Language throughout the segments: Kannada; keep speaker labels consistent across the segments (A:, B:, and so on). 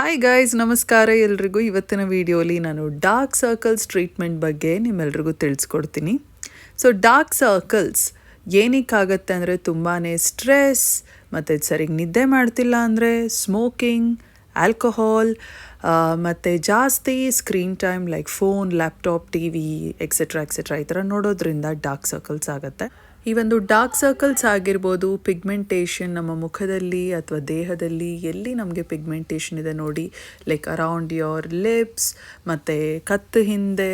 A: ಹಾಯ್ ಗೈಸ್ ನಮಸ್ಕಾರ ಎಲ್ರಿಗೂ. ಇವತ್ತಿನ ವಿಡಿಯೋಲಿ ನಾನು ಡಾರ್ಕ್ ಸರ್ಕಲ್ಸ್ ಟ್ರೀಟ್ಮೆಂಟ್ ಬಗ್ಗೆ ನಿಮ್ಮೆಲ್ರಿಗೂ ತಿಳಿಸ್ಕೊಡ್ತೀನಿ. ಸೊ ಡಾರ್ಕ್ ಸರ್ಕಲ್ಸ್ ಏನಕ್ಕಾಗತ್ತೆ ಅಂದರೆ ತುಂಬಾ ಸ್ಟ್ರೆಸ್ ಮತ್ತು ಸರಿಗೆ ನಿದ್ದೆ ಮಾಡ್ತಿಲ್ಲ ಅಂದರೆ ಸ್ಮೋಕಿಂಗ್ ಆಲ್ಕೋಹಾಲ್ ಮತ್ತು ಜಾಸ್ತಿ screen time like phone laptop T V etcetera etcetera ಈ ಥರ ನೋಡೋದ್ರಿಂದ ಡಾರ್ಕ್ ಸರ್ಕಲ್ಸ್ ಆಗುತ್ತೆ. ಈ ಒಂದು ಡಾರ್ಕ್ ಸರ್ಕಲ್ಸ್ ಆಗಿರ್ಬೋದು ಪಿಗ್ಮೆಂಟೇಷನ್ ನಮ್ಮ ಮುಖದಲ್ಲಿ ಅಥವಾ ದೇಹದಲ್ಲಿ ಎಲ್ಲಿ ನಮಗೆ ಪಿಗ್ಮೆಂಟೇಷನ್ ಇದೆ ನೋಡಿ ಲೈಕ್ ಅರೌಂಡ್ ಯೋರ್ ಲಿಪ್ಸ್ ಮತ್ತು ಕತ್ತು ಹಿಂದೆ,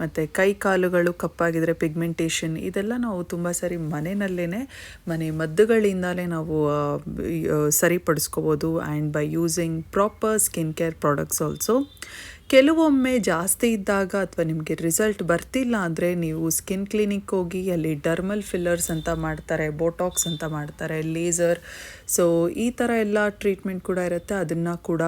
A: ಮತ್ತು ಕೈ ಕಾಲುಗಳು ಕಪ್ಪಾಗಿದ್ರೆ ಪಿಗ್ಮೆಂಟೇಷನ್ ಇದೆಲ್ಲ ನಾವು ತುಂಬ ಸರಿ ಮನೆಯಲ್ಲೇ ಮನೆ ಮದ್ದುಗಳಿಂದಲೇ ನಾವು ಸರಿಪಡಿಸ್ಕೋಬೋದು. And by using proper skin care products also ಕೆಲವೊಮ್ಮೆ ಜಾಸ್ತಿ ಇದ್ದಾಗ ಅಥವಾ ನಿಮಗೆ ರಿಸಲ್ಟ್ ಬರ್ತಿಲ್ಲ ಅಂದರೆ ನೀವು ಸ್ಕಿನ್ ಕ್ಲಿನಿಕ್ ಹೋಗಿ ಅಲ್ಲಿ ಡರ್ಮಲ್ ಫಿಲ್ಲರ್ಸ್ ಅಂತ ಮಾಡ್ತಾರೆ ಬೋಟಾಕ್ಸ್ ಅಂತ ಮಾಡ್ತಾರೆ ಲೇಸರ್ ಸೊ ಈ ಥರ ಎಲ್ಲ ಟ್ರೀಟ್ಮೆಂಟ್ ಕೂಡ ಇರುತ್ತೆ. ಅದನ್ನು ಕೂಡ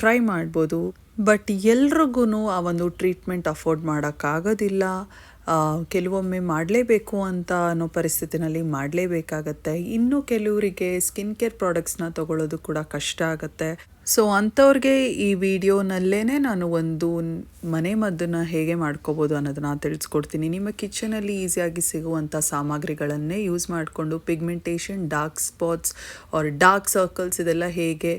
A: ಟ್ರೈ ಮಾಡ್ಬೋದು. ಬಟ್ ಎಲ್ರಿಗೂ ಆ ಒಂದು ಟ್ರೀಟ್ಮೆಂಟ್ ಅಫೋರ್ಡ್ ಮಾಡೋಕ್ಕಾಗೋದಿಲ್ಲ. ಕೆಲವೊಮ್ಮೆ ಮಾಡಲೇಬೇಕು ಅಂತ ಅನ್ನೋ ಪರಿಸ್ಥಿತಿನಲ್ಲಿ ಮಾಡಲೇಬೇಕಾಗತ್ತೆ. ಇನ್ನು ಕೆಲವರಿಗೆ ಸ್ಕಿನ್ ಕೇರ್ ಪ್ರಾಡಕ್ಟ್ಸ್ನ ತಗೊಳ್ಳೋದು ಕೂಡ ಕಷ್ಟ ಆಗುತ್ತೆ. ಸೊ ಅಂಥವ್ರಿಗೆ ಈ ವಿಡಿಯೋನಲ್ಲೇ ನಾನು ಒಂದು ಮನೆ ಮದ್ದನ್ನು ಹೇಗೆ ಮಾಡ್ಕೋಬೋದು ಅನ್ನೋದನ್ನ ತಿಳಿಸ್ಕೊಡ್ತೀನಿ. ನಿಮ್ಮ ಕಿಚನಲ್ಲಿ ಈಸಿಯಾಗಿ ಸಿಗುವಂಥ ಸಾಮಗ್ರಿಗಳನ್ನೇ ಯೂಸ್ ಮಾಡಿಕೊಂಡು pigmentation, dark spots or dark circles ಇದೆಲ್ಲ ಹೇಗೆ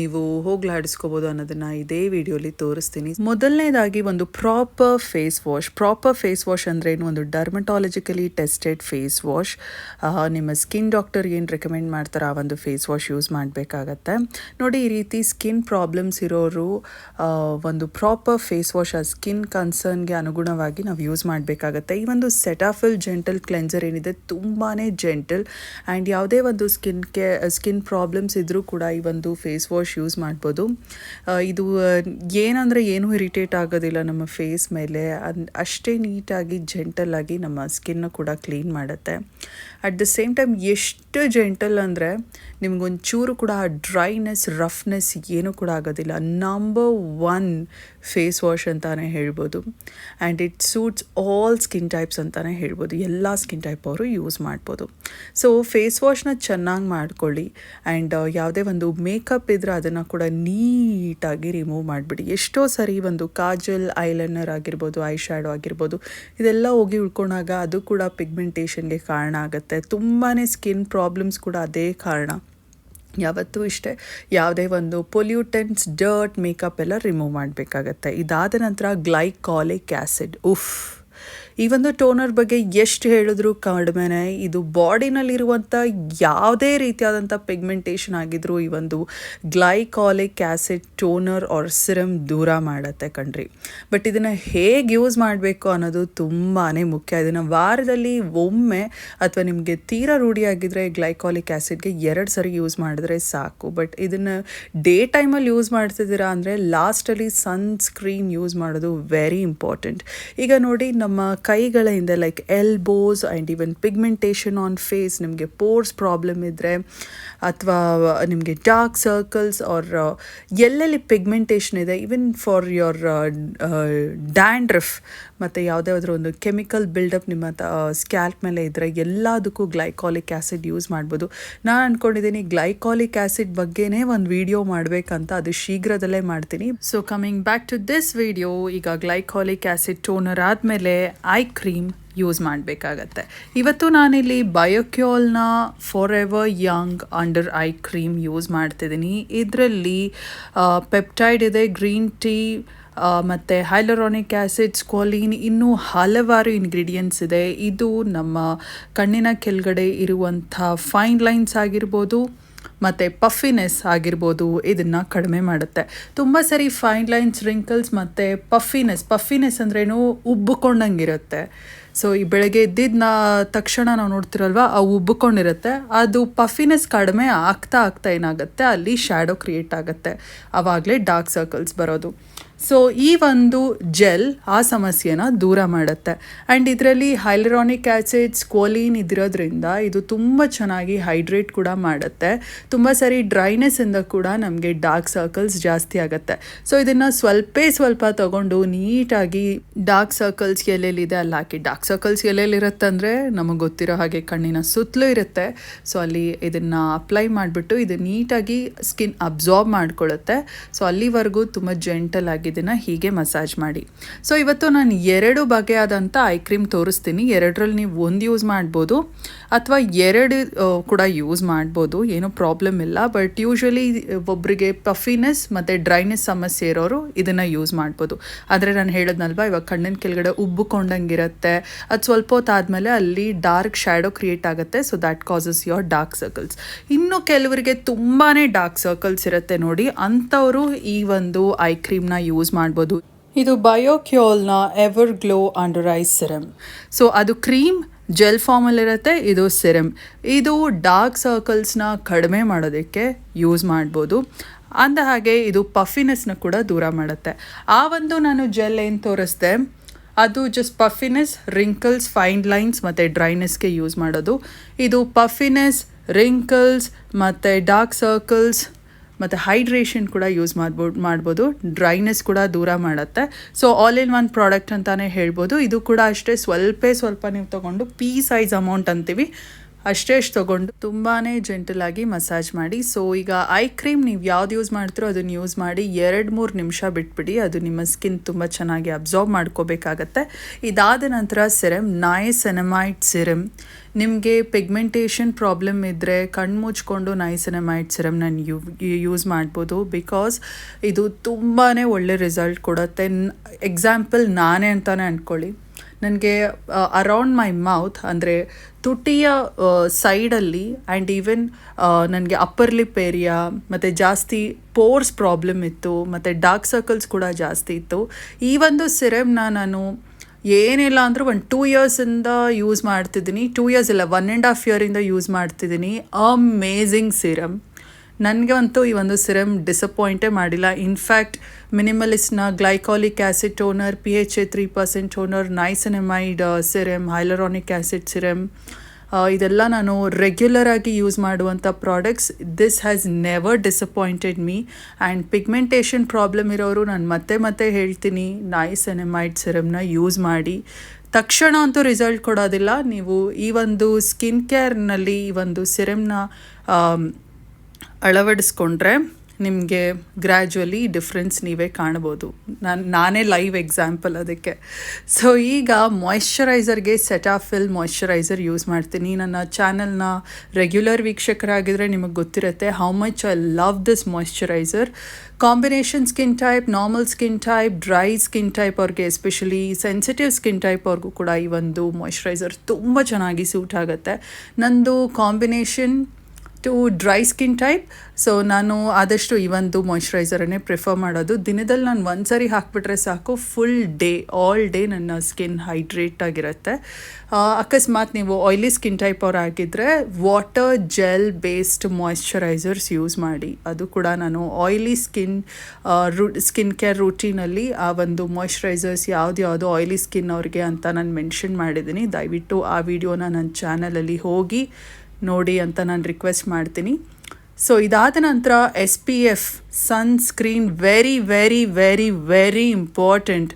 A: ನೀವು ಹೋಗ್ಲಾಡಿಸ್ಕೋಬೋದು ಅನ್ನೋದನ್ನು ಇದೇ ವಿಡಿಯೋಲಿ ತೋರಿಸ್ತೀನಿ. ಮೊದಲನೇದಾಗಿ ಒಂದು proper face wash proper face wash ಅಂದರೆ ಏನು ಒಂದು ಡರ್ಮಟಾಲಜಿಕಲಿ ಟೆಸ್ಟೆಡ್ ಫೇಸ್ ವಾಶ್ ನಿಮ್ಮ ಸ್ಕಿನ್ ಡಾಕ್ಟರ್ ಏನು ರೆಕಮೆಂಡ್ ಮಾಡ್ತಾರೆ ಆ ಒಂದು ಫೇಸ್ ವಾಶ್ ಯೂಸ್ ಮಾಡಬೇಕಾಗತ್ತೆ. ನೋಡಿ, ಈ ರೀತಿ ಸ್ಕಿನ್ ಪ್ರಾಬ್ಲಮ್ಸ್ ಇರೋರು ಒಂದು ಪ್ರಾಪರ್ ಫೇಸ್ ವಾಶ್ ಆ ಸ್ಕಿನ್ ಕನ್ಸರ್ನ್ಗೆ ಅನುಗುಣವಾಗಿ ನಾವು ಯೂಸ್ ಮಾಡಬೇಕಾಗತ್ತೆ. ಈ ಒಂದು ಸೆಟಾಫಿಲ್ ಜೆಂಟಲ್ ಕ್ಲೆನ್ಸರ್ ಏನಿದೆ ತುಂಬಾ ಜೆಂಟಲ್ ಆ್ಯಂಡ್ ಯಾವುದೇ ಒಂದು ಸ್ಕಿನ್ ಕೆ ಸ್ಕಿನ್ ಪ್ರಾಬ್ಲಮ್ಸ್ ಇದ್ದರೂ ಕೂಡ ಈ ಒಂದು ಫೇಸ್ ವಾಶ್ ಯೂಸ್ ಮಾಡ್ಬೋದು. ಇದು ಏನಂದರೆ ಏನೂ ಇರಿಟೇಟ್ ಆಗೋದಿಲ್ಲ ನಮ್ಮ ಫೇಸ್ ಮೇಲೆ. ಅಷ್ಟೇ ನೀಟಾಗಿ ಜೆಂಟಲ್ ಆಗಿ ನಮ್ಮ ಸ್ಕಿನ್ನ ಕೂಡ ಕ್ಲೀನ್ ಮಾಡುತ್ತೆ. ಅಟ್ ದ ಸೇಮ್ ಟೈಮ್ ಎಷ್ಟು ಜೆಂಟಲ್ ಅಂದರೆ ನಿಮಗೊಂಚೂರು ಕೂಡ ಆ ಡ್ರೈನೆಸ್ ರಫ್ನೆಸ್ ಏನೂ ಕೂಡ ಆಗೋದಿಲ್ಲ. ನಂಬರ್ ಒನ್ ಫೇಸ್ ವಾಶ್ ಅಂತಲೇ ಹೇಳ್ಬೋದು. And it suits all skin types ಅಂತಲೇ ಹೇಳ್ಬೋದು. ಎಲ್ಲ ಸ್ಕಿನ್ ಟೈಪ್ ಅವರು ಯೂಸ್ ಮಾಡ್ಬೋದು. ಸೊ ಫೇಸ್ ವಾಶ್ನ ಚೆನ್ನಾಗಿ ಮಾಡ್ಕೊಳ್ಳಿ. ಆ್ಯಂಡ್ ಯಾವುದೇ ಒಂದು ಮೇಕಪ್ ಇದ್ದರೆ ಅದನ್ನು ಕೂಡ ನೀಟಾಗಿ ರಿಮೂವ್ ಮಾಡಿಬಿಡಿ. ಎಷ್ಟೋ ಸರಿ ಒಂದು ಕಾಜಲ್ ಐಲೈನರ್ ಆಗಿರ್ಬೋದು ಐ ಶ್ಯಾಡೋ ಆಗಿರ್ಬೋದು, ಇದೆಲ್ಲ ಹೋಗಿ ಉಳ್ಕೊಂಡಾಗ ಅದು ಕೂಡ ಪಿಗ್ಮೆಂಟೇಷನ್ಗೆ ಕಾರಣ ಆಗುತ್ತೆ. ತುಂಬಾ ಸ್ಕಿನ್ ಪ್ರಾಬ್ಲಮ್ಸ್ ಕೂಡ ಅದೇ ಕಾರಣ. ಯಾವತ್ತೂ ಇಷ್ಟೇ ಯಾವುದೇ ಒಂದು ಪೊಲ್ಯೂಟೆಂಟ್ಸ್ ಡರ್ಟ್ ಮೇಕಪ್ ಎಲ್ಲ ರಿಮೂವ್ ಮಾಡಬೇಕಾಗತ್ತೆ. ಇದಾದ ನಂತರ ಗ್ಲೈಕಾಲಿಕ್ ಆ್ಯಸಿಡ್ ಉಫ್. ಈ ಒಂದು ಟೋನರ್ ಬಗ್ಗೆ ಎಷ್ಟು ಹೇಳಿದ್ರು ಕಡಿಮೆನೆ ಇದು ಬಾಡಿನಲ್ಲಿರುವಂಥ ಯಾವುದೇ ರೀತಿಯಾದಂಥ ಪಿಗ್ಮೆಂಟೇಷನ್ ಆಗಿದ್ರೂ ಈ ಒಂದು glycolic acid toner or serum ದೂರ ಮಾಡುತ್ತೆ ಕಣ್ರಿ. ಬಟ್ ಇದನ್ನು ಹೇಗೆ ಯೂಸ್ ಮಾಡಬೇಕು ಅನ್ನೋದು ತುಂಬಾ ಮುಖ್ಯ. ಇದನ್ನು ವಾರದಲ್ಲಿ ಒಮ್ಮೆ ಅಥವಾ ನಿಮಗೆ ತೀರಾ ರೂಢಿಯಾಗಿದ್ದರೆ ಗ್ಲೈಕಾಲಿಕ್ ಆ್ಯಸಿಡ್ಗೆ ಎರಡು ಸರಿ ಯೂಸ್ ಮಾಡಿದ್ರೆ ಸಾಕು. ಬಟ್ ಇದನ್ನು ಡೇ ಟೈಮಲ್ಲಿ ಯೂಸ್ ಮಾಡ್ತಿದ್ದೀರಾ ಅಂದರೆ ಲಾಸ್ಟಲ್ಲಿ ಸನ್ಸ್ಕ್ರೀನ್ ಯೂಸ್ ಮಾಡೋದು ವೆರಿ ಇಂಪಾರ್ಟೆಂಟ್ ಈಗ ನೋಡಿ ನಮ್ಮ ಕೈಗಳ ಹಿಂದೆ like elbows and even pigmentation on face ನಿಮಗೆ ಪೋರ್ಸ್ ಪ್ರಾಬ್ಲಮ್ ಇದ್ದರೆ ಅಥವಾ ನಿಮಗೆ ಡಾರ್ಕ್ ಸರ್ಕಲ್ಸ್ ಆರ್ ಎಲ್ಲೆಲ್ಲಿ ಪಿಗ್ಮೆಂಟೇಷನ್ ಇದೆ ಈವನ್ ಫಾರ್ ಯೋರ್ ಡ್ಯಾಂಡ್ರಫ್ ಮತ್ತು ಯಾವುದಾದ್ರೂ ಒಂದು ಕೆಮಿಕಲ್ ಬಿಲ್ಡಪ್ ನಿಮ್ಮ ಸ್ಕ್ಯಾಲ್ಪ್ ಮೇಲೆ ಇದ್ದರೆ ಎಲ್ಲದಕ್ಕೂ ಗ್ಲೈಕಾಲಿಕ್ ಆ್ಯಸಿಡ್ ಯೂಸ್ ಮಾಡ್ಬೋದು. ನಾನು ಅಂದ್ಕೊಂಡಿದ್ದೀನಿ ಗ್ಲೈಕಾಲಿಕ್ ಆ್ಯಸಿಡ್ ಬಗ್ಗೆನೇ ಒಂದು ವಿಡಿಯೋ ಮಾಡಬೇಕಂತ, ಅದು ಶೀಘ್ರದಲ್ಲೇ ಮಾಡ್ತೀನಿ. So coming back to this video ಈಗ ಗ್ಲೈಕಾಲಿಕ್ ಆ್ಯಸಿಡ್ ಟೋನರ್ ಆದಮೇಲೆ ಐ ಕ್ರೀಮ್ ಯೂಸ್ ಮಾಡಬೇಕಾಗತ್ತೆ. ಇವತ್ತು ನಾನಿಲ್ಲಿ ಬಯೋಕ್ಯೋಲ್ನ forever young under eye cream use ಮಾಡ್ತಿದ್ದೀನಿ. ಇದರಲ್ಲಿ ಪೆಪ್ಟೈಡ್ ಇದೆ ಗ್ರೀನ್ ಟೀ ಮತ್ತು ಹೈಲರಾನಿಕ್ ಆ್ಯಸಿಡ್ ಸ್ಕೋಲಿನ್ ಇನ್ನೂ ಹಲವಾರು ಇಂಗ್ರೀಡಿಯೆಂಟ್ಸ್ ಇದೆ. ಇದು ನಮ್ಮ ಕಣ್ಣಿನ ಕೆಳಗಡೆ ಇರುವಂಥ ಫೈನ್ ಲೈನ್ಸ್ ಆಗಿರ್ಬೋದು ಮತ್ತು ಪಫಿನೆಸ್ ಆಗಿರ್ಬೋದು ಇದನ್ನು ಕಡಿಮೆ ಮಾಡುತ್ತೆ. ತುಂಬ ಸರಿ ಫೈನ್ ಲೈನ್ಸ್ ರಿಂಕಲ್ಸ್ ಮತ್ತು ಪಫಿನೆಸ್ ಪಫಿನೆಸ್ ಅಂದ್ರೇನು ಉಬ್ಬಿಕೊಂಡಂಗಿರುತ್ತೆ. ಸೊ ಈ ಬೆಳಗ್ಗೆ ಎದ್ದಿದ್ದ ತಕ್ಷಣ ನಾವು ನೋಡ್ತಿರಲ್ವ, ಆ ಉಬ್ಬಿಕೊಂಡಿರುತ್ತೆ. ಅದು ಪಫಿನೆಸ್ ಕಡಿಮೆ ಆಗ್ತಾ ಆಗ್ತಾ ಏನಾಗುತ್ತೆ, ಅಲ್ಲಿ ಶ್ಯಾಡೋ ಕ್ರಿಯೇಟ್ ಆಗುತ್ತೆ. ಆವಾಗಲೇ ಡಾರ್ಕ್ ಸರ್ಕಲ್ಸ್ ಬರೋದು. ಸೊ ಈ ಒಂದು ಜೆಲ್ ಆ ಸಮಸ್ಯೆನ ದೂರ ಮಾಡುತ್ತೆ. ಆ್ಯಂಡ್ ಇದರಲ್ಲಿ ಹೈಲರಾನಿಕ್ ಆ್ಯಸಿಡ್ಸ್ ಕೋಲಿನ್ ಇದಿರೋದ್ರಿಂದ ಇದು ತುಂಬ ಚೆನ್ನಾಗಿ ಹೈಡ್ರೇಟ್ ಕೂಡ ಮಾಡುತ್ತೆ. ತುಂಬ ಸರಿ ಡ್ರೈನೆಸ್ಸಿಂದ ಕೂಡ ನಮಗೆ ಡಾರ್ಕ್ ಸರ್ಕಲ್ಸ್ ಜಾಸ್ತಿ ಆಗುತ್ತೆ. ಸೊ ಇದನ್ನು ಸ್ವಲ್ಪೇ ಸ್ವಲ್ಪ ತಗೊಂಡು ನೀಟಾಗಿ ಡಾರ್ಕ್ ಸರ್ಕಲ್ಸ್ ಎಲ್ಲೆಲ್ಲಿದೆ ಅಲ್ಲಿ ಹಾಕಿ ಡಾರ್ಕ್ ಸರ್ಕಲ್ಸ್ ಎಲ್ಲೆಲ್ಲಿರುತ್ತೆ ಅಂದರೆ ನಮಗೆ ಗೊತ್ತಿರೋ ಹಾಗೆ ಕಣ್ಣಿನ ಸುತ್ತಲೂ ಇರುತ್ತೆ. ಸೊ ಅಲ್ಲಿ ಇದನ್ನು ಅಪ್ಲೈ ಮಾಡಿಬಿಟ್ಟು ಇದು ನೀಟಾಗಿ ಸ್ಕಿನ್ ಅಬ್ಸಾರ್ಬ್ ಮಾಡ್ಕೊಳ್ಳುತ್ತೆ. ಸೊ ಅಲ್ಲಿವರೆಗೂ ತುಂಬ ಜೆಂಟಲ್ ಆಗಿ ಇದನ್ನು ಹೀಗೆ ಮಸಾಜ್ ಮಾಡಿ. ಸೊ ಇವತ್ತು ನಾನು ಎರಡು ಬಗೆಯಾದಂಥ ಐ ಕ್ರೀಮ್ ತೋರಿಸ್ತೀನಿ. ಎರಡರಲ್ಲಿ ನೀವು ಒಂದು ಯೂಸ್ ಮಾಡ್ಬೋದು ಅಥವಾ ಎರಡು ಕೂಡ ಯೂಸ್ ಮಾಡ್ಬೋದು. ಏನೂ ಪ್ರಾಬ್ಲಮ್ ಇಲ್ಲ. ಬಟ್ ಯೂಶ್ವಲಿ ಒಬ್ಬರಿಗೆ ಪಫಿನೆಸ್ ಮತ್ತು ಡ್ರೈನೆಸ್ ಸಮಸ್ಯೆ ಇರೋರು ಇದನ್ನು ಯೂಸ್ ಮಾಡ್ಬೋದು. ಆದರೆ ನಾನು ಹೇಳೋದ್ನಲ್ವ, ಇವಾಗ ಕಣ್ಣಿನ ಕೆಳಗಡೆ ಉಬ್ಬುಕೊಂಡಂಗಿರುತ್ತೆ ಅದು ಸ್ವಲ್ಪ ಹೊತ್ತಾದಮೇಲೆ ಅಲ್ಲಿ ಡಾರ್ಕ್ ಶ್ಯಾಡೋ ಕ್ರಿಯೇಟ್ ಆಗುತ್ತೆ. So that causes your dark circles ಇನ್ನು ಕೆಲವರಿಗೆ ತುಂಬಾ ಡಾರ್ಕ್ ಸರ್ಕಲ್ಸ್ ಇರುತ್ತೆ ನೋಡಿ. ಅಂಥವರು ಈ ಒಂದು ಐ ಕ್ರೀಮ್ನ ಯೂಸ್ ಮಾಡ್ಬೋದು. ಇದು ಬಯೋಕ್ಯೋಲ್ನ ever glow under eyes serum so ಅದು ಕ್ರೀಮ್ ಜೆಲ್ ಫಾರ್ಮಲ್ಲಿರುತ್ತೆ ಇದು ಸಿರಮ್ ಇದು ಡಾರ್ಕ್ ಸರ್ಕಲ್ಸ್ನ ಕಡಿಮೆ ಮಾಡೋದಕ್ಕೆ ಯೂಸ್ ಮಾಡ್ಬೋದು. ಅಂದ ಹಾಗೆ ಇದು ಪಫಿನೆಸ್ನ ಕೂಡ ದೂರ ಮಾಡುತ್ತೆ. ಆ ಒಂದು ನಾನು ಜೆಲ್ ಏನು ತೋರಿಸ್ದೆ ಅದು just puffiness wrinkles fine lines ಮತ್ತು ಡ್ರೈನೆಸ್ಗೆ ಯೂಸ್ ಮಾಡೋದು. ಇದು ಪಫಿನೆಸ್ ರಿಂಕಲ್ಸ್ ಮತ್ತು ಡಾರ್ಕ್ ಸರ್ಕಲ್ಸ್ ಮತ್ತು ಹೈಡ್ರೇಷನ್ ಕೂಡ ಯೂಸ್ ಮಾಡ್ಬೋದು ಮಾಡ್ಬೋದು. ಡ್ರೈನೆಸ್ ಕೂಡ ದೂರ ಮಾಡುತ್ತೆ. So all in one product ಅಂತಲೇ ಹೇಳ್ಬೋದು. ಇದು ಕೂಡ ಅಷ್ಟೇ, ಸ್ವಲ್ಪ ಸ್ವಲ್ಪ ನೀವು ತೊಗೊಂಡು ಪೀ ಸೈಜ್ ಅಮೌಂಟ್ ಅಂತೀವಿ. ಅಷ್ಟೇ ತಗೊಂಡು ತುಂಬಾ ಜೆಂಟಲಾಗಿ ಮಸಾಜ್ ಮಾಡಿ. ಸೊ ಈಗ ಐ ಕ್ರೀಮ್ ನೀವು ಯಾವ್ದು ಯೂಸ್ ಮಾಡ್ತೀರೋ ಅದನ್ನು ಯೂಸ್ ಮಾಡಿ ಎರಡು ಮೂರು ನಿಮಿಷ ಬಿಟ್ಬಿಡಿ. ಅದು ನಿಮ್ಮ ಸ್ಕಿನ್ ತುಂಬ ಚೆನ್ನಾಗಿ ಅಬ್ಸಾರ್ಬ್ ಮಾಡ್ಕೋಬೇಕಾಗತ್ತೆ. ಇದಾದ ನಂತರ ಸಿರಮ್ ನಾಯಸೆನಮೈಟ್ ಸಿರಮ್ ನಿಮಗೆ ಪಿಗ್ಮೆಂಟೇಷನ್ ಪ್ರಾಬ್ಲಮ್ ಇದ್ದರೆ ಕಣ್ಣು ಮುಚ್ಕೊಂಡು ನೈಸನಮೈಟ್ ಸಿರಮ್ ನಾನು ಯೂ ಯೂಸ್ ಮಾಡ್ಬೋದು. ಬಿಕಾಸ್ ಇದು ತುಂಬಾ ಒಳ್ಳೆ ರಿಸಲ್ಟ್ ಕೊಡುತ್ತೆ. ಎಕ್ಸಾಂಪಲ್ ನಾನೇ ಅಂತಲೇ ಅಂದ್ಕೊಳ್ಳಿ ನನಗೆ ಅರೌಂಡ್ ಮೈ ಮೌತ್ ಅಂದರೆ ತುಟಿಯ ಸೈಡಲ್ಲಿ ಆ್ಯಂಡ್ ಈವನ್ ನನಗೆ ಅಪ್ಪರ್ ಲಿಪ್ ಏರಿಯಾ ಮತ್ತು ಜಾಸ್ತಿ ಪೋರ್ಸ್ ಪ್ರಾಬ್ಲಮ್ ಇತ್ತು, ಮತ್ತು ಡಾರ್ಕ್ ಸರ್ಕಲ್ಸ್ ಕೂಡ ಜಾಸ್ತಿ ಇತ್ತು. ಈ ಒಂದು ಸಿರಮ್ನ ನಾನು ಏನಿಲ್ಲ ಅಂದರೂ ಒಂದು ಟೂ ಇಯರ್ಸಿಂದ ಯೂಸ್ ಮಾಡ್ತಿದ್ದೀನಿ. ಟೂ ಇಯರ್ಸ್ ಇಲ್ಲ ಒನ್ ಆ್ಯಂಡ್ ಹಾಫ್ ಇಯರಿಂದ ಯೂಸ್ ಮಾಡ್ತಿದ್ದೀನಿ. ಅಮೇಝಿಂಗ್ ಸಿರಮ್ ನನಗೆ ಅಂತೂ ಈ ಒಂದು ಸಿರಮ್ ಡಿಸಪಾಯಿಂಟೇ ಮಾಡಿಲ್ಲ. In fact ಮಿನಿಮಲಿಸ್ಟ್ನ glycolic acid toner P H A three percent toner niacinamide serum hyaluronic acid serum ಇದೆಲ್ಲ ನಾನು ರೆಗ್ಯುಲರ್ ಆಗಿ ಯೂಸ್ ಮಾಡುವಂಥ products this has never disappointed me and pigmentation problem ಇರೋರು ನಾನು ಮತ್ತೆ ಮತ್ತೆ ಹೇಳ್ತೀನಿ. ನೈಸ್ ಎನೆಮೈಡ್ ಸಿರಮ್ನ ಯೂಸ್ ಮಾಡಿ. ತಕ್ಷಣ ಅಂತೂ ರಿಸಲ್ಟ್ ಕೊಡೋದಿಲ್ಲ. ನೀವು ಈ ಒಂದು ಸ್ಕಿನ್ ಕೇರ್ನಲ್ಲಿ ಈ ಒಂದು ಸಿರಮ್ನ ಅಳವಡಿಸ್ಕೊಂಡ್ರೆ ನಿಮಗೆ ಗ್ರ್ಯಾಜುವಲಿ ಡಿಫ್ರೆನ್ಸ್ ನೀವೇ ಕಾಣ್ಬೋದು. ನಾನು, ನಾನೇ ಲೈವ್ ಎಕ್ಸಾಂಪಲ್ ಅದಕ್ಕೆ. ಸೊ ಈಗ ಮಾಯ್ಶ್ಚರೈಸರ್ಗೆ ಸೆಟಾಫಿಲ್ ಮಾಯ್ಶ್ಚರೈಸರ್ ಯೂಸ್ ಮಾಡ್ತೀನಿ. ನನ್ನ ಚಾನಲ್ನ ರೆಗ್ಯುಲರ್ ವೀಕ್ಷಕರಾಗಿದ್ದರೆ ನಿಮಗೆ ಗೊತ್ತಿರುತ್ತೆ how much I love this moisturiser combination skin type normal skin type dry skin type ಅವ್ರಿಗೆ ಎಸ್ಪೆಷಲಿ ಸೆನ್ಸಿಟಿವ್ ಸ್ಕಿನ್ ಟೈಪ್ ಅವ್ರಿಗೂ ಕೂಡ ಈ ಒಂದು ಮಾಯ್ಶ್ಚರೈಸರ್ ತುಂಬ ಚೆನ್ನಾಗಿ ಸೂಟ್ ಆಗುತ್ತೆ. ನಂದು combination to dry skin type so ನಾನು ಆದಷ್ಟು ಈ ಒಂದು ಮಾಯ್ಶ್ಚರೈಸರನ್ನೇ ಪ್ರಿಫರ್ ಮಾಡೋದು. ದಿನದಲ್ಲಿ ನಾನು ಒಂದು ಸಾರಿ ಹಾಕಿಬಿಟ್ರೆ ಸಾಕು. ಫುಲ್ ಡೇ ಆಲ್ ಡೇ ನನ್ನ ಸ್ಕಿನ್ ಹೈಡ್ರೇಟ್ ಆಗಿರುತ್ತೆ. ಅಕಸ್ಮಾತ್ ನೀವು ಆಯ್ಲಿ ಸ್ಕಿನ್ ಟೈಪ್ ಅವ್ರು ಆಗಿದ್ದರೆ water gel based moisturisers use ಮಾಡಿ. ಅದು ಕೂಡ ನಾನು ಆಯ್ಲಿ ಸ್ಕಿನ್ ರೂ ಸ್ಕಿನ್ ಕೇರ್ ರೂಟೀನಲ್ಲಿ ಆ ಒಂದು ಮಾಯ್ಶ್ಚರೈಸರ್ಸ್ ಯಾವ್ದು ಯಾವುದು ಆಯ್ಲಿ ಸ್ಕಿನ್ ಅವ್ರಿಗೆ ಅಂತ ನಾನು ಮೆನ್ಷನ್ ಮಾಡಿದ್ದೀನಿ. ದಯವಿಟ್ಟು ಆ ವಿಡಿಯೋನ ನನ್ನ ಚಾನಲಲ್ಲಿ ಹೋಗಿ ನೋಡಿ ಅಂತ ನಾನು ರಿಕ್ವೆಸ್ಟ್ ಮಾಡ್ತೀನಿ. ಸೊ ಇದಾದ ನಂತರ S P F sunscreen very very very very important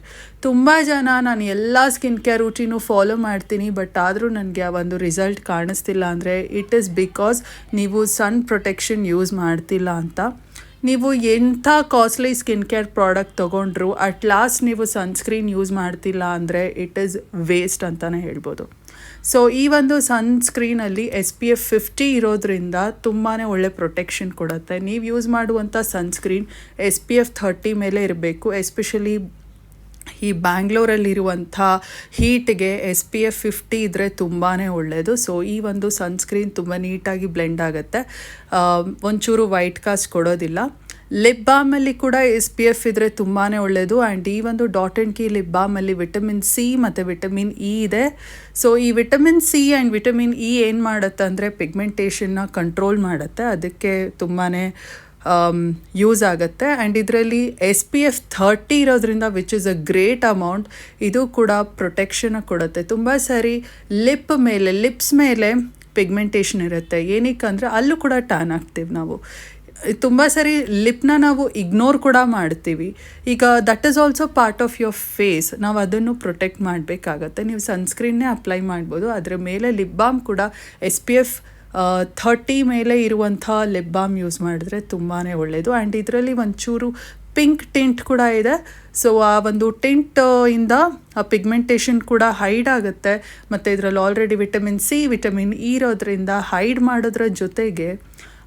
A: ತುಂಬ ಜನ ನಾನು ಎಲ್ಲ ಸ್ಕಿನ್ ಕೇರ್ ರೂಟೀನು ಫಾಲೋ ಮಾಡ್ತೀನಿ ಬಟ್ ಆದರೂ ನನಗೆ ಆ ಒಂದು ರಿಸಲ್ಟ್ ಕಾಣಿಸ್ತಿಲ್ಲ ಅಂದರೆ ಇಟ್ ಈಸ್ ಬಿಕಾಸ್ ನೀವು ಸನ್ ಪ್ರೊಟೆಕ್ಷನ್ ಯೂಸ್ ಮಾಡ್ತಿಲ್ಲ ಅಂತ. ನೀವು ಎಂಥ ಕಾಸ್ಟ್ಲಿ ಸ್ಕಿನ್ ಕೇರ್ ಪ್ರಾಡಕ್ಟ್ ತೊಗೊಂಡ್ರು ಅಟ್ ಲಾಸ್ಟ್ ನೀವು ಸನ್ಸ್ಕ್ರೀನ್ ಯೂಸ್ ಮಾಡ್ತಿಲ್ಲ ಅಂದರೆ ಇಟ್ ಈಸ್ ವೇಸ್ಟ್ ಅಂತಲೇ ಹೇಳ್ಬೋದು. ಸೊ ಈ ಒಂದು ಸನ್ಸ್ಕ್ರೀನಲ್ಲಿ ಎಸ್ ಪಿ ಎಫ್ ಫಿಫ್ಟಿ ಇರೋದ್ರಿಂದ ತುಂಬಾ ಒಳ್ಳೆ ಪ್ರೊಟೆಕ್ಷನ್ ಕೊಡುತ್ತೆ. ನೀವು ಯೂಸ್ ಮಾಡುವಂಥ sunscreen S P F thirty ಮೇಲೆ ಇರಬೇಕು. ಎಸ್ಪೆಷಲಿ ಈ ಬ್ಯಾಂಗ್ಳೂರಲ್ಲಿರುವಂಥ ಹೀಟ್ಗೆ ಎಸ್ ಪಿ ಎಫ್ ಫಿಫ್ಟಿ ಇದ್ದರೆ ತುಂಬಾ ಒಳ್ಳೆಯದು ಸೊ ಈ ಒಂದು ಸನ್ಸ್ಕ್ರೀನ್ ತುಂಬ ನೀಟಾಗಿ ಬ್ಲೆಂಡ್ ಆಗುತ್ತೆ. ಒಂಚೂರು ವೈಟ್ ಕಾಸ್ಟ್ ಕೊಡೋದಿಲ್ಲ. ಲಿಪ್ ಬಾಮಲ್ಲಿ ಕೂಡ ಎಸ್ ಪಿ ಎಫ್ ಇದ್ದರೆ ತುಂಬಾ ಒಳ್ಳೆಯದು ಆ್ಯಂಡ್ ಈ ಒಂದು ಡಾಟ್ ಆ್ಯಂಡ್ ಕಿ ಲಿಪ್ ಬಾಮಲ್ಲಿ ವಿಟಮಿನ್ ಸಿ ಮತ್ತು ವಿಟಮಿನ್ ಇ ಇದೆ. ಸೊ ಈ vitamin C and vitamin E ಏನು ಮಾಡುತ್ತೆ ಅಂದರೆ ಪಿಗ್ಮೆಂಟೇಷನ್ನ ಕಂಟ್ರೋಲ್ ಮಾಡುತ್ತೆ. ಅದಕ್ಕೆ ತುಂಬಾ ಯೂಸ್ ಆಗುತ್ತೆ. ಆ್ಯಂಡ್ ಇದರಲ್ಲಿ ಎಸ್ ಪಿ ಎಫ್ ಥರ್ಟಿ ಇರೋದ್ರಿಂದ which is a great amount ಇದು ಕೂಡ ಪ್ರೊಟೆಕ್ಷನ್ ಕೊಡುತ್ತೆ. ತುಂಬ ಸಾರಿ ಲಿಪ್ ಮೇಲೆ, ಲಿಪ್ಸ್ ಮೇಲೆ ಪಿಗ್ಮೆಂಟೇಷನ್ ಇರುತ್ತೆ. ಏನಕ್ಕೆ ಅಂದರೆ ಅಲ್ಲೂ ಕೂಡ ಟ್ಯಾನ್ ಆಗ್ತೀವಿ ನಾವು. ತುಂಬ ಸರಿ ಲಿಪ್ನ ನಾವು ಇಗ್ನೋರ್ ಕೂಡ ಮಾಡ್ತೀವಿ. ಈಗ that is also part of your face ನಾವು ಅದನ್ನು ಪ್ರೊಟೆಕ್ಟ್ ಮಾಡಬೇಕಾಗತ್ತೆ. ನೀವು ಸನ್ಸ್ಕ್ರೀನ್ನೇ ಅಪ್ಲೈ ಮಾಡ್ಬೋದು. ಅದರ ಮೇಲೆ ಲಿಪ್ ಬಾಮ್ ಕೂಡ ಎಸ್ ಪಿ ಎಫ್ ಥರ್ಟಿ ಮೇಲೆ ಇರುವಂಥ ಲಿಪ್ ಬಾಮ್ ಯೂಸ್ ಮಾಡಿದ್ರೆ ತುಂಬಾ ಒಳ್ಳೆಯದು ಆ್ಯಂಡ್ ಇದರಲ್ಲಿ ಒಂಚೂರು ಪಿಂಕ್ ಟಿಂಟ್ ಕೂಡ ಇದೆ. ಸೊ ಆ ಒಂದು ಟಿಂಟ್ ಇಂದ ಆ ಪಿಗ್ಮೆಂಟೇಷನ್ ಕೂಡ ಹೈಡ್ ಆಗುತ್ತೆ. ಮತ್ತು ಇದರಲ್ಲಿ already vitamin C vitamin E ಇರೋದ್ರಿಂದ ಹೈಡ್ ಮಾಡೋದ್ರ ಜೊತೆಗೆ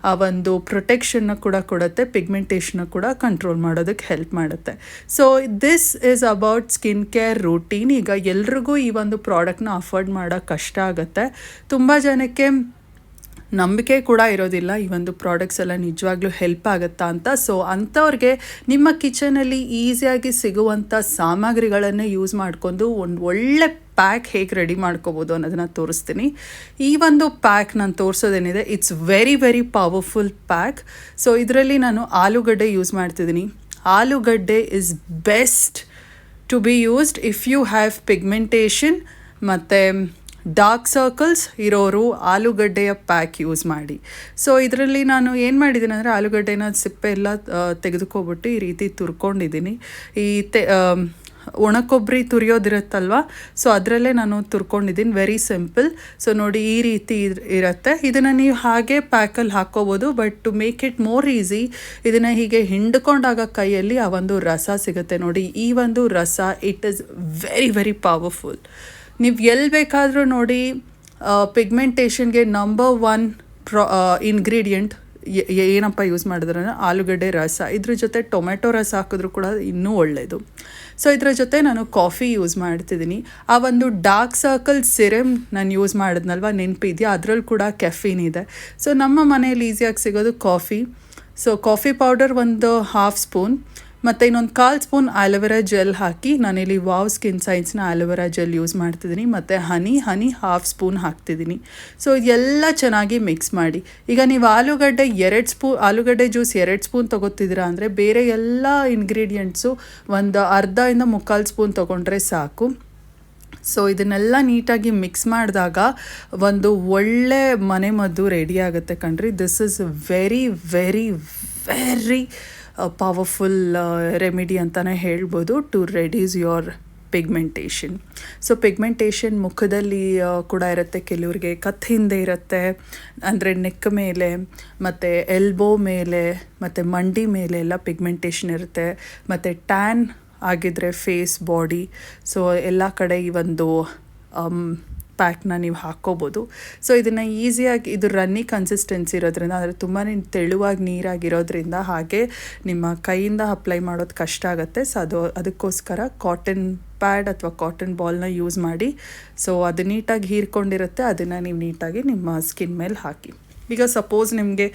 A: ಆ ಒಂದು ಪ್ರೊಟೆಕ್ಷನ್ನ ಕೂಡ ಕೊಡುತ್ತೆ ಪಿಗ್ಮೆಂಟೇಷನ್ನ ಕೂಡ ಕಂಟ್ರೋಲ್ ಮಾಡೋದಕ್ಕೆ ಹೆಲ್ಪ್ ಮಾಡುತ್ತೆ. So this is about skin care routine ಈಗ ಎಲ್ರಿಗೂ ಈ ಒಂದು ಪ್ರಾಡಕ್ಟ್ನ ಅಫೋರ್ಡ್ ಮಾಡೋಕ್ಕೆ ಕಷ್ಟ ಆಗುತ್ತೆ. ತುಂಬ ಜನಕ್ಕೆ ನಂಬಿಕೆ ಕೂಡ ಇರೋದಿಲ್ಲ ಈ ಒಂದು ಪ್ರಾಡಕ್ಟ್ಸ್ ಎಲ್ಲ ನಿಜವಾಗ್ಲೂ ಹೆಲ್ಪ್ ಆಗುತ್ತಾ ಅಂತ. ಸೊ ಅಂಥವ್ರಿಗೆ ನಿಮ್ಮ ಕಿಚನಲ್ಲಿ ಈಸಿಯಾಗಿ ಸಿಗುವಂಥ ಸಾಮಗ್ರಿಗಳನ್ನು ಯೂಸ್ ಮಾಡಿಕೊಂಡು ಒಂದು ಒಳ್ಳೆ ಪ್ಯಾಕ್ ಹೇಗೆ ರೆಡಿ ಮಾಡ್ಕೋಬೋದು ಅನ್ನೋದನ್ನು ತೋರಿಸ್ತೀನಿ. ಈ ಒಂದು ಪ್ಯಾಕ್ ನಾನು ತೋರಿಸೋದೇನಿದೆ it's very very powerful pack so ಇದರಲ್ಲಿ ನಾನು ಆಲೂಗಡ್ಡೆ ಯೂಸ್ ಮಾಡ್ತಿದ್ದೀನಿ. ಆಲೂಗಡ್ಡೆ is best to be used if you have pigmentation ಮತ್ತು ಡಾರ್ಕ್ ಸರ್ಕಲ್ಸ್ ಇರೋರು ಆಲೂಗಡ್ಡೆಯ ಪ್ಯಾಕ್ ಯೂಸ್ ಮಾಡಿ. ಸೊ ಇದರಲ್ಲಿ ನಾನು ಏನು ಮಾಡಿದ್ದೀನಿ ಅಂದರೆ ಆಲೂಗಡ್ಡೆನ ಸಿಪ್ಪೆ ಎಲ್ಲ ತೆಗೆದುಕೋಬಿಟ್ಟು ಈ ರೀತಿ ತುರ್ಕೊಂಡಿದ್ದೀನಿ. ಈ ತೆ ಒಣಕೊಬ್ಬರಿ ತುರಿಯೋದಿರುತ್ತಲ್ವ? ಸೊ ಅದರಲ್ಲೇ ನಾನು ತುರ್ಕೊಂಡಿದ್ದೀನಿ. ವೆರಿ ಸಿಂಪಲ್ ಸೊ ನೋಡಿ ಈ ರೀತಿ ಇರ್- ಇರುತ್ತೆ. ಇದನ್ನು ನೀವು ಹಾಗೆ ಪ್ಯಾಕಲ್ಲಿ ಹಾಕ್ಕೋಬೋದು but to make it more easy ಇದನ್ನು ಹೀಗೆ ಹಿಂಡ್ಕೊಂಡಾಗ ಕೈಯಲ್ಲಿ ಆ ಒಂದು ರಸ ಸಿಗುತ್ತೆ. ನೋಡಿ, ಈ ಒಂದು ರಸ it is very very powerful ನೀವು ಎಲ್ಲಿ ಬೇಕಾದರೂ ನೋಡಿ ಪಿಗ್ಮೆಂಟೇಷನ್ಗೆ ನಂಬರ್ ಒನ್ ಪ್ರಾ ಇಂಗ್ರೀಡಿಯೆಂಟ್ ಏನಪ್ಪ ಯೂಸ್ ಮಾಡಿದ್ರೆ ಆಲೂಗಡ್ಡೆ ರಸ, ಇದ್ರ ಜೊತೆ ಟೊಮೆಟೊ ರಸ ಹಾಕಿದ್ರು ಕೂಡ ಇನ್ನೂ ಒಳ್ಳೆಯದು ಸೊ ಇದರ ಜೊತೆ ನಾನು ಕಾಫಿ ಯೂಸ್ ಮಾಡ್ತಿದ್ದೀನಿ ಆ ಒಂದು ಡಾರ್ಕ್ ಸರ್ಕಲ್ ಸಿರಮ್ ನಾನು ಯೂಸ್ ಮಾಡಿದ್ನಲ್ವ, ನೆನಪಿದೆಯಾ? ಅದರಲ್ಲಿ ಕೂಡ ಕೆಫೀನ್ ಇದೆ. ಸೊ ನಮ್ಮ ಮನೇಲಿ ಈಸಿಯಾಗಿ ಸಿಗೋದು ಕಾಫಿ ಸೊ ಕಾಫಿ ಪೌಡರ್ ಒಂದು ಹಾಫ್ ಸ್ಪೂನ್ ಮತ್ತು ಇನ್ನೊಂದು ಕಾಲು ಸ್ಪೂನ್ ಆಲೋವೆರಾ ಜೆಲ್ ಹಾಕಿ, ನಾನಿಲ್ಲಿ ವಾವ್ ಸ್ಕಿನ್ ಸೈನ್ಸ್ನ ಆಲೋವೆರಾ ಜೆಲ್ ಯೂಸ್ ಮಾಡ್ತಿದ್ದೀನಿ, ಮತ್ತು ಹನಿ ಹನಿ ಹಾಫ್ ಸ್ಪೂನ್ ಹಾಕ್ತಿದ್ದೀನಿ. ಸೊ ಎಲ್ಲ ಚೆನ್ನಾಗಿ ಮಿಕ್ಸ್ ಮಾಡಿ. ಈಗ ನೀವು ಆಲೂಗಡ್ಡೆ ಎರಡು ಸ್ಪೂ, ಆಲೂಗಡ್ಡೆ ಜ್ಯೂಸ್ ಎರಡು ಸ್ಪೂನ್ ತೊಗೋತಿದ್ದೀರಾ ಅಂದರೆ, ಬೇರೆ ಎಲ್ಲ ಇಂಗ್ರೀಡಿಯೆಂಟ್ಸು ಒಂದು ಅರ್ಧದಿಂದ ಮುಕ್ಕಾಲು ಸ್ಪೂನ್ ತೊಗೊಂಡ್ರೆ ಸಾಕು. ಸೊ, ಇದನ್ನೆಲ್ಲ ನೀಟಾಗಿ ಮಿಕ್ಸ್ ಮಾಡಿದಾಗ ಒಂದು ಒಳ್ಳೆ ಮನೆಮದ್ದು ರೆಡಿ ಆಗುತ್ತೆ ಕಣ್ರಿ. This is very very very powerful remedy ಅಂತಲೇ ಹೇಳ್ಬೋದು to reduce your pigmentation so pigmentation ಮುಖದಲ್ಲಿ ಆ, ಕೂಡ ಇರುತ್ತೆ. ಕೆಲವ್ರಿಗೆ ಕತ್ ಹಿಂದೆ ಇರುತ್ತೆ. ಅಂದರೆ ನೆಕ್ ಮೇಲೆ ಮತ್ತು ಎಲ್ಬೋ ಮೇಲೆ ಮತ್ತು ಮಂಡಿ ಮೇಲೆ ಎಲ್ಲ ಪಿಗ್ಮೆಂಟೇಷನ್ ಇರುತ್ತೆ. ಮತ್ತು ಟ್ಯಾನ್ ಆಗಿದ್ರೆ ಫೇಸ್ ಬಾಡಿ ಸೊ ಎಲ್ಲ ಕಡೆ ಈ ಒಂದು ಪ್ಯಾಕ್ನ ನೀವು ಹಾಕ್ಕೋಬೋದು. ಸೊ ಇದನ್ನು ಈಸಿಯಾಗಿ ಇದು ರನ್ನಿ ಕನ್ಸಿಸ್ಟೆನ್ಸಿ ಇರೋದ್ರಿಂದ, ಅಂದರೆ ತುಂಬಾ ತೆಳುವಾಗಿ ನೀರಾಗಿರೋದ್ರಿಂದ ಹಾಗೆ ನಿಮ್ಮ ಕೈಯಿಂದ ಅಪ್ಲೈ ಮಾಡೋದು ಕಷ್ಟ ಆಗುತ್ತೆ. ಸೊ ಅದು, ಅದಕ್ಕೋಸ್ಕರ ಕಾಟನ್ ಪ್ಯಾಡ್ ಅಥವಾ ಕಾಟನ್ ಬಾಲ್ನ ಯೂಸ್ ಮಾಡಿ. ಸೊ ಅದು ನೀಟಾಗಿ ಹೀರ್ಕೊಂಡಿರುತ್ತೆ. ಅದನ್ನು ನೀವು ನೀಟಾಗಿ ನಿಮ್ಮ ಸ್ಕಿನ್ ಮೇಲೆ ಹಾಕಿ. ಈಗ ಸಪೋಸ್ ನಿಮಗೆ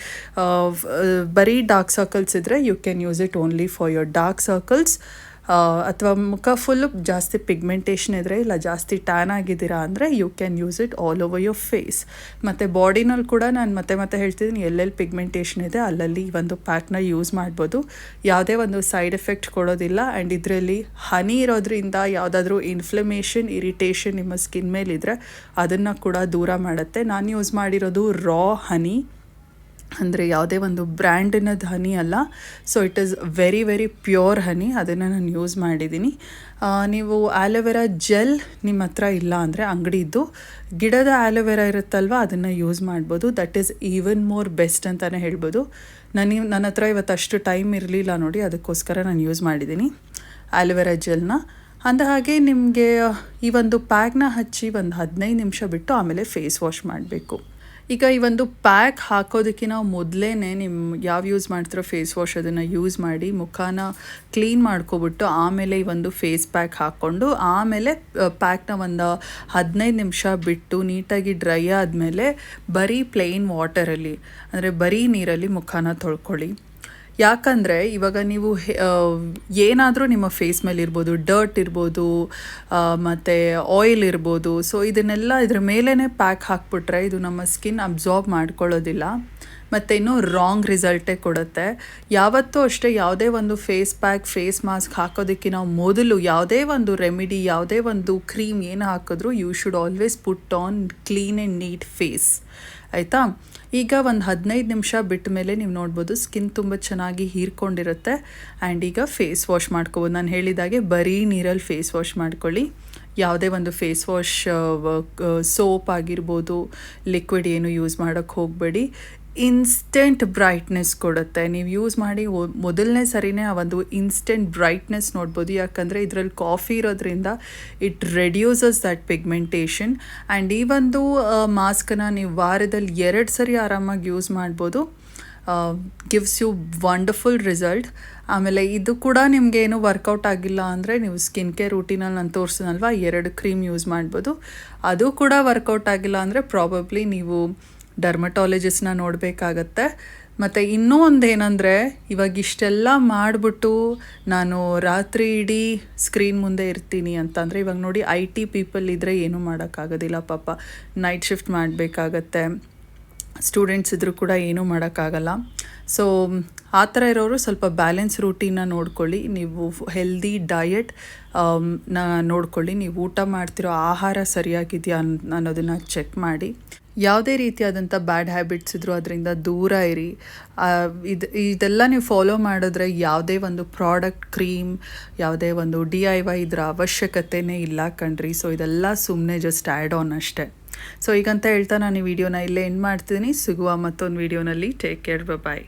A: ಬರೀ ಡಾರ್ಕ್ ಸರ್ಕಲ್ಸ್ ಇದ್ದರೆ you can use it only for your dark circles ಅಥವಾ ಮುಖ ಫುಲ್ಲು ಜಾಸ್ತಿ ಪಿಗ್ಮೆಂಟೇಷನ್ ಇದ್ದರೆ ಇಲ್ಲ, ಜಾಸ್ತಿ ಟ್ಯಾನ್ ಆಗಿದ್ದೀರಾ ಅಂದರೆ you can use it all over your face ಮತ್ತು ಬಾಡಿನಲ್ಲಿ ಕೂಡ ನಾನು ಮತ್ತೆ ಮತ್ತೆ ಹೇಳ್ತಿದ್ದೀನಿ, ಎಲ್ಲೆಲ್ಲಿ ಪಿಗ್ಮೆಂಟೇಷನ್ ಇದೆ ಅಲ್ಲಲ್ಲಿ ಈ ಒಂದು ಪ್ಯಾಕ್ನ ಯೂಸ್ ಮಾಡ್ಬೋದು. ಯಾವುದೇ ಒಂದು ಸೈಡ್ ಎಫೆಕ್ಟ್ ಕೊಡೋದಿಲ್ಲ ಆ್ಯಂಡ್ ಇದರಲ್ಲಿ ಹನಿ ಇರೋದ್ರಿಂದ ಯಾವುದಾದ್ರೂ ಇನ್ಫ್ಲಮೇಷನ್ ಇರಿಟೇಷನ್ ನಿಮ್ಮ ಸ್ಕಿನ್ ಮೇಲಿದ್ರೆ ಅದನ್ನು ಕೂಡ ದೂರ ಮಾಡುತ್ತೆ. ನಾನು ಯೂಸ್ ಮಾಡಿರೋದು ರಾ ಹನಿ ಅಂದರೆ ಯಾವುದೇ ಒಂದು ಬ್ರ್ಯಾಂಡಿನದ್ದು ಹನಿ ಅಲ್ಲ. So it is very very pure honey ಅದನ್ನು ನಾನು ಯೂಸ್ ಮಾಡಿದ್ದೀನಿ. ನೀವು ಆಲೋವೆರಾ ಜೆಲ್ ನಿಮ್ಮ ಹತ್ರ ಇಲ್ಲ ಅಂದರೆ ಅಂಗಡಿದ್ದು ಗಿಡದ ಆಲೋವೆರಾ ಇರುತ್ತಲ್ವ, ಅದನ್ನು ಯೂಸ್ ಮಾಡ್ಬೋದು. That is even more best ಅಂತಲೇ ಹೇಳ್ಬೋದು. ನನಗೆ ನನ್ನ ಹತ್ರ ಇವತ್ತು ಅಷ್ಟು ಟೈಮ್ ಇರಲಿಲ್ಲ ನೋಡಿ, ಅದಕ್ಕೋಸ್ಕರ ನಾನು ಯೂಸ್ ಮಾಡಿದ್ದೀನಿ ಆಲೋವೆರಾ ಜೆಲ್ನ ಅಂದ ಹಾಗೆ ನಿಮಗೆ ಈ ಒಂದು ಪ್ಯಾಕ್ನ ಹಚ್ಚಿ ಒಂದು ಹದಿನೈದು ನಿಮಿಷ ಬಿಟ್ಟು ಆಮೇಲೆ ಫೇಸ್ ವಾಶ್ ಮಾಡಬೇಕು. ಈಗ ಈ ಒಂದು ಪ್ಯಾಕ್ ಹಾಕೋದಕ್ಕಿಂತ ಮೊದಲೇ ನಿಮ್ಮ ಯಾವ ಯೂಸ್ ಮಾಡ್ತಿರೋ ಫೇಸ್ ವಾಶ್ ಅದನ್ನು ಯೂಸ್ ಮಾಡಿ ಮುಖಾನ ಕ್ಲೀನ್ ಮಾಡ್ಕೊಬಿಟ್ಟು ಆಮೇಲೆ ಈ ಒಂದು ಫೇಸ್ ಪ್ಯಾಕ್ ಹಾಕ್ಕೊಂಡು ಆಮೇಲೆ ಪ್ಯಾಕ್ನ ಒಂದು ಹದಿನೈದು ನಿಮಿಷ ಬಿಟ್ಟು ನೀಟಾಗಿ ಡ್ರೈ ಆದಮೇಲೆ ಬರೀ ಪ್ಲೇನ್ ವಾಟರಲ್ಲಿ ಅಂದರೆ ಬರೀ ನೀರಲ್ಲಿ ಮುಖಾನ ತೊಳ್ಕೊಳ್ಳಿ. ಯಾಕಂದರೆ ಇವಾಗ ನೀವು ಏನಾದರೂ ನಿಮ್ಮ ಫೇಸ್ ಮೇಲೆ ಇರ್ಬೋದು ಡರ್ಟ್ ಇರ್ಬೋದು ಮತ್ತು ಆಯಿಲ್ ಇರ್ಬೋದು ಸೊ ಇದನ್ನೆಲ್ಲ ಇದ್ರ ಮೇಲೇ ಪ್ಯಾಕ್ ಹಾಕ್ಬಿಟ್ರೆ ಇದು ನಮ್ಮ ಸ್ಕಿನ್ ಅಬ್ಸಾರ್ಬ್ ಮಾಡ್ಕೊಳ್ಳೋದಿಲ್ಲ. ಮತ್ತು ಇನ್ನೂ ರಾಂಗ್ ರಿಸಲ್ಟೇ ಕೊಡುತ್ತೆ. ಯಾವತ್ತೂ ಅಷ್ಟೇ ಯಾವುದೇ ಒಂದು ಫೇಸ್ ಪ್ಯಾಕ್ ಫೇಸ್ ಮಾಸ್ಕ್ ಹಾಕೋದಕ್ಕಿಂತ ಮೊದಲು ಯಾವುದೇ ಒಂದು ರೆಮಿಡಿ ಯಾವುದೇ ಒಂದು ಕ್ರೀಮ್ ಏನು ಹಾಕಿದ್ರು you should always put on clean and neat face ಆಯಿತಾ? ಈಗ ಒಂದು ಹದಿನೈದು ನಿಮಿಷ ಬಿಟ್ಟ ಮೇಲೆ ನೀವು ನೋಡ್ಬೋದು ಸ್ಕಿನ್ ತುಂಬ ಚೆನ್ನಾಗಿ ಹೀರ್ಕೊಂಡಿರುತ್ತೆ. ಆ್ಯಂಡ್ ಈಗ ಫೇಸ್ ವಾಶ್ ಮಾಡ್ಕೋಬೋದು. ನಾನು ಹೇಳಿದಾಗೆ ಬರೀ ನೀರಲ್ಲಿ ಫೇಸ್ ವಾಶ್ ಮಾಡ್ಕೊಳ್ಳಿ. ಯಾವುದೇ ಒಂದು ಫೇಸ್ ವಾಶ್ ಸೋಪ್ ಆಗಿರ್ಬೋದು ಲಿಕ್ವಿಡ್ ಏನು ಯೂಸ್ ಮಾಡೋಕ್ಕೆ ಹೋಗಬೇಡಿ. ಇನ್ಸ್ಟೆಂಟ್ ಬ್ರೈಟ್ನೆಸ್ ಕೊಡುತ್ತೆ. ನೀವು ಯೂಸ್ ಮಾಡಿ ಮೊದಲನೇ ಸರಿನೇ ಆ ಒಂದು ಇನ್ಸ್ಟೆಂಟ್ ಬ್ರೈಟ್ನೆಸ್ ನೋಡ್ಬೋದು. ಯಾಕಂದರೆ ಇದರಲ್ಲಿ ಕಾಫಿ ಇರೋದ್ರಿಂದ it reduces that pigmentation. And ಈ ಒಂದು ಮಾಸ್ಕನ್ನ ನೀವು ವಾರದಲ್ಲಿ ಎರಡು ಸರಿ ಆರಾಮಾಗಿ ಯೂಸ್ ಮಾಡ್ಬೋದು. Gives you wonderful result. ಆಮೇಲೆ ಇದು ಕೂಡ ನಿಮಗೆ ಏನು ವರ್ಕೌಟ್ ಆಗಿಲ್ಲ ಅಂದರೆ ನೀವು ಸ್ಕಿನ್ ಕೇರ್ ರೂಟೀನಲ್ಲಿ ನಾನು ತೋರಿಸಿದಲ್ವಾ ಎರಡು ಕ್ರೀಮ್ ಯೂಸ್ ಮಾಡ್ಬೋದು. ಅದು ಕೂಡ ವರ್ಕೌಟ್ ಆಗಿಲ್ಲ ಅಂದರೆ ಪ್ರಾಬಬ್ಲಿ ನೀವು ಡರ್ಮಟಾಲಜಿಸ್ಟ್ನ ನೋಡಬೇಕಾಗತ್ತೆ. ಮತ್ತು ಇನ್ನೂ ಒಂದು ಏನಂದರೆ ಇವಾಗ ಇಷ್ಟೆಲ್ಲ ಮಾಡಿಬಿಟ್ಟು ನಾನು ರಾತ್ರಿ ಇಡೀ ಸ್ಕ್ರೀನ್ ಮುಂದೆ ಇರ್ತೀನಿ ಅಂತಂದರೆ, ಇವಾಗ ನೋಡಿ ಐ ಟಿ ಪೀಪಲ್ ಇದ್ದರೆ ಏನೂ ಮಾಡೋಕ್ಕಾಗೋದಿಲ್ಲ, ಪಾಪ ನೈಟ್ ಶಿಫ್ಟ್ ಮಾಡಬೇಕಾಗತ್ತೆ. ಸ್ಟೂಡೆಂಟ್ಸ್ ಇದ್ದರೂ ಕೂಡ ಏನೂ ಮಾಡೋಕ್ಕಾಗಲ್ಲ. ಸೊ, ಆ ಥರ ಇರೋರು ಸ್ವಲ್ಪ ಬ್ಯಾಲೆನ್ಸ್ ರೂಟೀನ ನೋಡ್ಕೊಳ್ಳಿ. ನೀವು ಹೆಲ್ದಿ ಡಯಟ್ನ ನೋಡ್ಕೊಳ್ಳಿ. ನೀವು ಊಟ ಮಾಡ್ತಿರೋ ಆಹಾರ ಸರಿಯಾಗಿದೆಯಾ ಅನ್ ಅನ್ನೋದನ್ನು ಚೆಕ್ ಮಾಡಿ. ಯಾವುದೇ ರೀತಿಯಾದಂಥ ಬ್ಯಾಡ್ ಹ್ಯಾಬಿಟ್ಸ್ ಇದ್ದರೂ ಅದರಿಂದ ದೂರ ಇರಿ. ಇದು, ಇದೆಲ್ಲ ನೀವು ಫಾಲೋ ಮಾಡಿದ್ರೆ ಯಾವುದೇ ಒಂದು ಪ್ರಾಡಕ್ಟ್, ಕ್ರೀಮ್, ಯಾವುದೇ ಒಂದು ಡಿ ಐ ವೈ ಇದ್ರ ಅವಶ್ಯಕತೆನೇ ಇಲ್ಲ ಕಣ್ರಿ. ಸೊ, ಇದೆಲ್ಲ ಸುಮ್ಮನೆ ಜಸ್ಟ್ ಆ್ಯಡ್ ಆನ್ ಅಷ್ಟೇ. ಸೊ, ಈಗಂತ ಹೇಳ್ತಾ ನಾನು ಈ ವಿಡಿಯೋನ ಇಲ್ಲೇ ಎಂಡ್ ಮಾಡ್ತೀನಿ. ಸಿಗುವ ಮತ್ತೊಂದು ವಿಡಿಯೋನಲ್ಲಿ. Take care. ಬಾಯ್